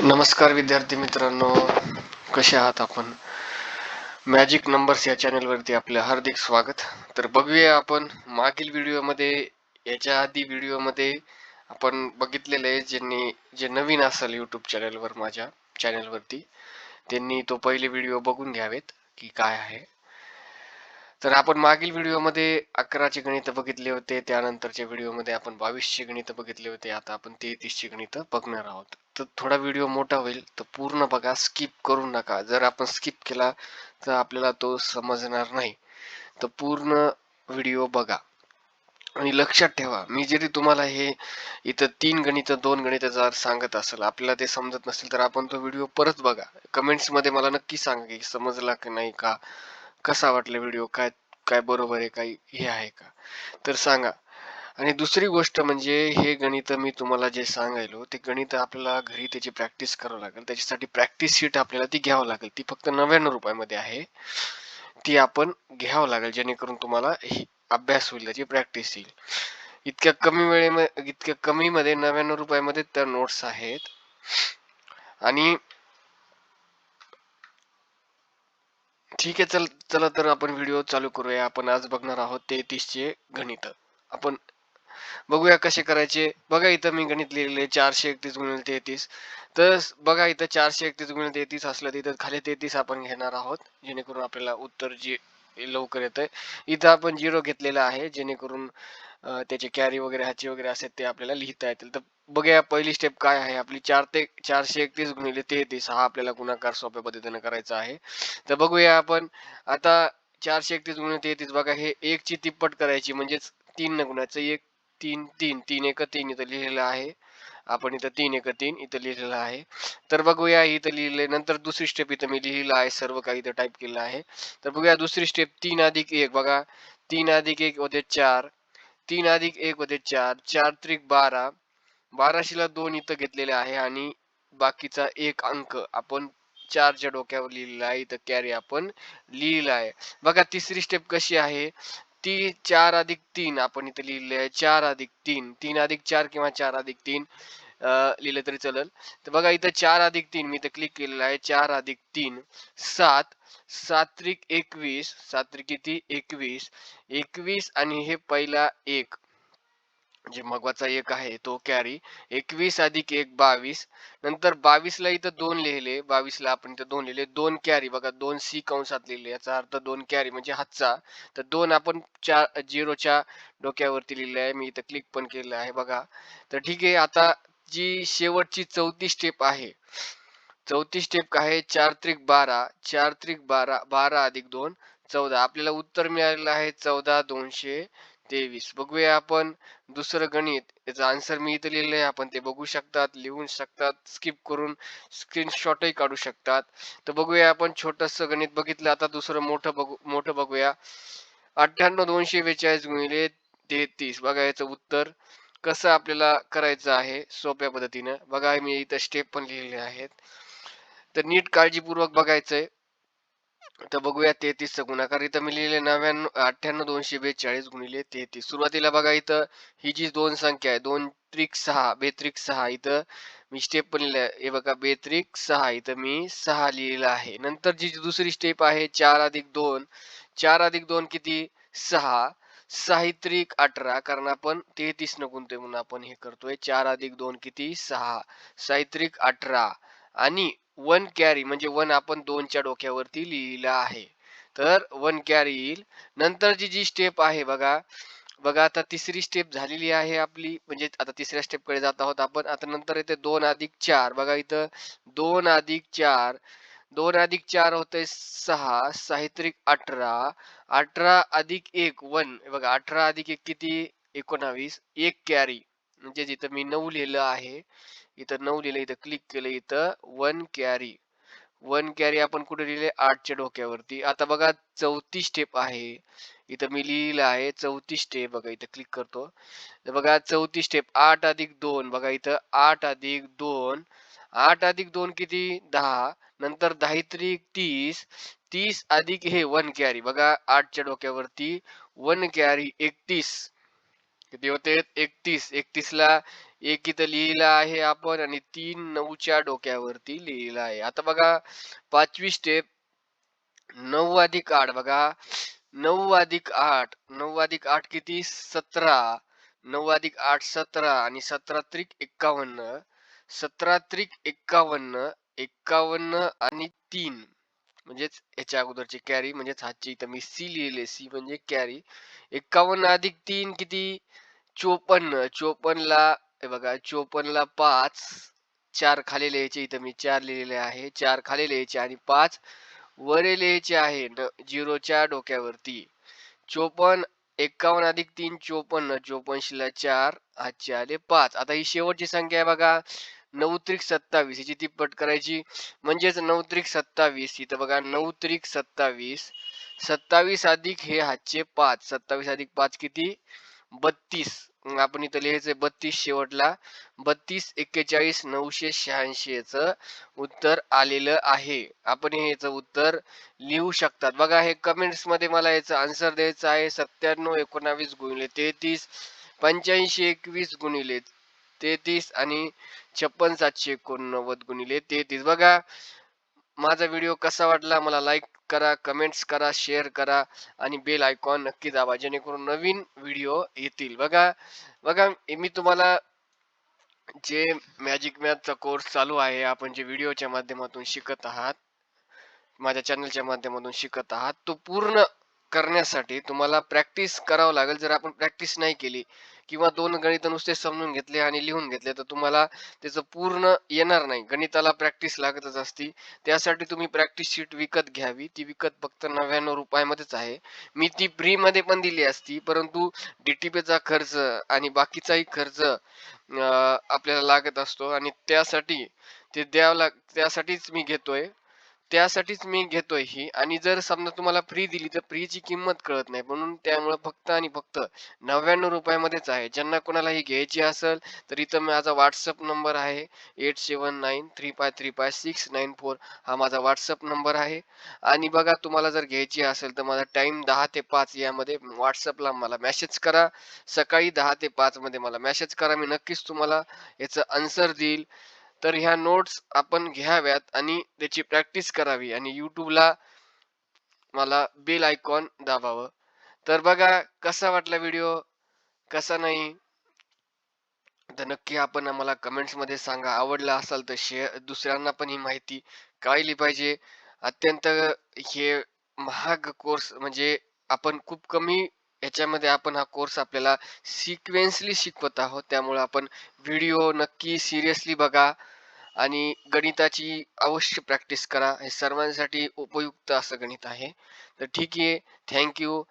नमस्कार विद्यार्थी मित्रांनो कसे आहात आपण? मॅजिक नंबर्स या चॅनलवरती आपले हार्दिक स्वागत. तर बघूया आपण मागील व्हिडिओमध्ये याच्या आधी व्हिडिओमध्ये आपण बघितलेलं आहे ज्यांनी जे नवीन असेल यूट्यूब चॅनलवर माझ्या चॅनलवरती त्यांनी तो पहिले व्हिडिओ बघून घ्यावेत की काय आहे. तर आपण मागील व्हिडिओमध्ये अकराचे गणित बघितले होते त्यानंतरच्या व्हिडिओमध्ये आपण बावीसचे गणित बघितले होते आता आपण तेहतीसचे गणित बघणार आहोत. तर थोडा व्हिडिओ मोठा होईल तर पूर्ण बघा स्किप करू नका. जर आपण स्किप केला तर आपल्याला तो समजणार नाही. तर पूर्ण व्हिडिओ बघा. आणि लक्षात ठेवा मी जरी तुम्हाला हे इथं तीन गणित दोन गणित जर सांगत असेल आपल्याला ते समजत नसेल तर आपण तो व्हिडिओ परत बघा. कमेंट्समध्ये मला नक्की सांगा की समजला की नाही का? कसा वाटला व्हिडिओ काय काय बरोबर आहे काही हे आहे का? तर सांगा. आणि दुसरी गोष्ट म्हणजे हे गणित मी तुम्हाला जे सांगायलो ते गणित आपल्याला घरी त्याची प्रॅक्टिस करावं लागेल. त्याच्यासाठी प्रॅक्टिस शीट आपल्याला ती घ्यावं लागेल. ती फक्त नव्याण्णव रुपयामध्ये आहे. ती आपण घ्यावं लागेल जेणेकरून तुम्हाला अभ्यास होईल त्याची प्रॅक्टिस येईल. इतक्या कमी वेळेमध्ये इतक्या कमी मध्ये नव्याण्णव रुपयामध्ये त्या नोट्स आहेत. आणि ठीक आहे चल चला तर आपण व्हिडिओ चालू करूया. आपण आज बघणार आहोत तेहतीसचे गणित. आपण बघूया कसे करायचे. बघा इथं मी गणित लिहिलेले चारशे एकतीस गुणिले तेहतीस. तर बघा इथं चारशे एकतीस गुणिले तेहतीस असलं तर इथं खाली तेहतीस आपण घेणार आहोत जेणेकरून आपल्याला उत्तर जे लवकर येतंय. इथं आपण झिरो घेतलेला आहे जेणेकरून त्याचे कॅरी वगैरे हाची वगैरे असतात ते आपल्याला लिहिता येतील. तर बघूया पहिली स्टेप काय आहे. आपली चार ते चारशे एकतीस गुणिले तेहतीस हा आपल्याला गुणाकार सोप्या पद्धतीने करायचा आहे. तर बघूया आपण आता चारशे एकतीस गुणिले तेहतीस बघा हे एक ची तिप्पट करायची म्हणजेच तीन न गुणाचं एक तीन तीन तीन एक तीन इथं लिहिलेलं आहे. आपण इथं तीन एक तीन इथं लिहिलेलं आहे. तर बघूया इथं लिहिले नंतर दुसरी स्टेप इथं मी लिहिलं आहे सर्व काही इथं टाईप केलं आहे. तर बघूया दुसरी स्टेप तीन अधिक एक बघा. तीन अधिक एक होते चार. तीन अधिक एक होते चार. चार त्रिक बारा. बाराशेला दोन इथं घेतलेले आहे आणि बाकीचा एक अंक आपण चारच्या डोक्यावर लिहिलेला आहे. इथं कॅरी आपण लिहिला आहे. बघा तिसरी स्टेप कशी आहे. ती चार अधिक तीन आपण इथं लिहिले आहे चार अधिक तीन. तीन अधिक चार किंवा चार अधिक तीन लिहिलं तरी चालेल. तर बघा इथं चार अधिक तीन मी इथं क्लिक केलेलं आहे. चार अधिक तीन सात. सात्रिक एकवीस. सात्रिक किती? एकवीस. एकवीस आणि हे पहिला एक. जे मगवाचा एक आहे तो कॅरी एकवीस अधिक एक बावीस. नंतर बावीस ला इथं दोन लिहिले. बावीस ला आपण इथं दोन लिहिले. दोन कॅरी बघा दोन सी कंसात लिहिले. याचा अर्थ दोन कॅरी म्हणजे हातचा. तर दोन आपण चार झिरोच्या डोक्यावरती लिहिले आहे. मी इथं क्लिक पण केलं आहे बघा. तर ठीक आहे आता जी शेवटची चौथी स्टेप आहे. चौथी स्टेप काय आहे? चार त्रिक बारा. चार त्रिक बारा बारा अधिक दोन चौदा. आपल्याला उत्तर मिळालेलं आहे चौदा दोनशे. तेवीस. बघूया आपण दुसरं गणित. याचं आन्सर मी इथं लिहिलंय. आपण ते बघू शकतात लिहू शकतात स्किप करून स्क्रीनशॉटही काढू शकतात. तर बघूया आपण छोटस गणित बघितलं. आता दुसरं मोठं बघू मोठं बघूया. अठ्ठ्याण्णव दोनशे बेचाळीस गुणिले तेहतीस. बघा याचं उत्तर कसं आपल्याला करायचं आहे सोप्या पद्धतीनं. बघा मी इथं स्टेप पण लिहिलेले आहेत. तर नीट काळजीपूर्वक बघायचंय. तर बघूया तेहतीसचा गुणाकार. इथं मी लिहिले नव्याण्णव अठ्ठ्याण्णव दोनशे बेचाळीस गुणिले तेहतीस. सुरुवातीला बघा इथं ही जी दोन संख्या आहे दोन त्रिक सहा बेत्रिक सहा इथं मी स्टेप पण लिहिलं हे बघा बेत्रिक सहा इथं मी सहा लिहिलेलं आहे. नंतर जी दुसरी स्टेप आहे चार अधिक दोन चार अधिक दोन किती? सहा. साहित्रिक अठरा कारण आपण तेहतीस न गुणतोय म्हणून आपण हे करतोय. चार अधिक दोन किती? सहा. साहित्रिक अठरा. आणि वन कॅरी म्हणजे वन आपण दोनच्या डोक्यावरती लिहिलं आहे. तर वन कॅरी येईल. नंतरची जी स्टेप आहे बघा बघा आता तिसरी स्टेप झालेली आहे आपली म्हणजे आता तिसऱ्या स्टेपकडे जात आहोत आपण. आता नंतर येते दोन अधिक चार. बघा इथं दोन अधिक चार दोन अधिक चार होते सहा साहित्रिक अठरा अठरा अधिक एक वन. बघा अठरा अधिक एक किती? एकोणावीस. एक कॅरी. म्हणजे जिथं मी नऊ लिहिलं आहे इथं नऊ लिहिलं इथं क्लिक केलं इथं वन कॅरी वन कॅरी आपण कुठे लिहिले? आठच्या डोक्यावरती. आता बघा चौथी स्टेप आहे. इथं मी लिहिलं आहे चौथी स्टेप बघा इथं क्लिक करतो. बघा चौथी स्टेप आठ अधिक दोन. बघा इथं आठ अधिक दोन. आठ अधिक दोन किती? दहा. नंतर दहा त्रिक तीस. तीस अधिक हे वन कॅरी बघा आठच्या डोक्यावरती वन कॅरी एकतीस. किती होते? एकतीस. एकतीस ला एक इथं लिहिलं आहे आपण आणि तीन नऊच्या डोक्यावरती लिहिलं आहे. आता बघा पाचवी स्टेप नऊ अधिक आठ. बघा नऊ अधिक आठ नऊ अधिक आठ किती? सतरा. नऊ अधिक आठ सतरा. आणि सतरा त्रिक एक्कावन्न. सतरा त्रिक एक्कावन्न एक्कावन्न आणि तीन. म्हणजेच याच्या अगोदरची कॅरी म्हणजेच हातची. इथं मी सी लिहिले सी म्हणजे कॅरी एक्कावन्न अधिक तीन किती? चोपन्न. चोपन्न ला हे बघा चोपन्नला पाच चार खाली लिहायचे इथं मी चार लिहिलेले आहे. चार खाली लिहायचे आणि पाच वरे लिहायचे आहे झिरोच्या डोक्यावरती. चोपन्न एक्कावन्न अधिक तीन चोपन्न चोपन्नशीला चार आजचे आले पाच. आता ही शेवटची संख्या आहे बघा नऊ त्रिक सत्तावीस. हिची तिप्पट करायची. म्हणजेच नऊ त्रिक सत्तावीस इथं बघा नऊ त्रिक सत्तावीस. सत्तावीस अधिक हे हातचे पाच. सत्तावीस अधिक पाच किती? बत्तीस. आपण इथं लिहायचंय बत्तीस शेवटला. बत्तीस एक्केचाळीस नऊशे शहाऐंशी याचं उत्तर आलेलं आहे. आपण हे याचं उत्तर लिहू शकतात. बघा हे कमेंट्समध्ये मला याचं आन्सर द्यायचं आहे. सत्त्याण्णव एकोणावीस गुणिले तेहतीस पंच्याऐंशी एकवीस गुणिले तेहतीस आणि छप्पन सातशे एकोणनव्वद गुणिले तेहतीस. बघा माझा व्हिडिओ कसा वाटला? मला लाईक करा कमेंट्स करा शेअर करा आणि बेल आयकॉन नक्की दाबा जेणेकरून नवीन व्हिडिओ येतील. बघा बघा मी तुम्हाला जे मॅजिक मॅथचा कोर्स चालू आहे आपण जे व्हिडिओच्या माध्यमातून शिकत आहात माझ्या चॅनलच्या माध्यमातून शिकत आहात तो पूर्ण करण्यासाठी तुम्हाला प्रॅक्टिस करावं लागेल. जर आपण प्रॅक्टिस नाही केली किंवा दोन गणित नुसते समजून घेतले आणि लिहून घेतले तर तुम्हाला त्याचं पूर्ण येणार नाही. गणिताला प्रॅक्टिस लागतच असती. त्यासाठी तुम्ही प्रॅक्टिस शीट विकत घ्यावी. ती विकत फक्त नव्याण्णव रुपयामध्येच आहे. मी ती फ्रीमध्ये पण दिली असती परंतु डीटीपीचा खर्च आणि बाकीचाही खर्च आपल्याला लागत असतो आणि त्यासाठी ते द्यावं लाग त्यासाठीच मी घेतोय. त्यासाठीच मी घेतोय ही. आणि जर समजा तुम्हाला फ्री दिली तर फ्रीची किंमत कळत नाही. म्हणून त्यामुळे फक्त आणि फक्त नव्याण्णव रुपयामध्येच आहे. ज्यांना कोणाला ही घ्यायची असेल तर इथं माझा व्हॉट्सअप नंबर आहे. Eight seven nine three five three five six nine four हा माझा व्हॉट्सअप नंबर आहे. आणि बघा तुम्हाला जर घ्यायची असेल तर माझा टाईम दहा ते पाच यामध्ये व्हॉट्सअपला मला मेसेज करा. सकाळी दहा ते पाचमध्ये मला मेसेज करा. मी नक्कीच तुम्हाला याचं आन्सर देईल. तर ह्या नोट्स आपण घ्याव्यात आणि त्याची प्रॅक्टिस करावी आणि युट्यूबला मला बेल आयकॉन दाबावं. तर बघा कसा वाटला व्हिडिओ कसा नाही? तर नक्की आपण आम्हाला कमेंट्समध्ये सांगा. आवडला असाल तर शेअर दुसऱ्यांना पण ही माहिती कळली पाहिजे. अत्यंत हे महाग कोर्स म्हणजे आपण खूप कमी ह्याच्यामध्ये आपण हा कोर्स आपल्याला सिक्वेन्सली शिकवत आहोत. त्यामुळे आपण व्हिडिओ नक्की सिरियसली बघा आणि गणिताची अवश्य प्रॅक्टिस करा. हे सर्वांसाठी उपयुक्त असं गणित आहे. तर ठीक आहे. थँक्यू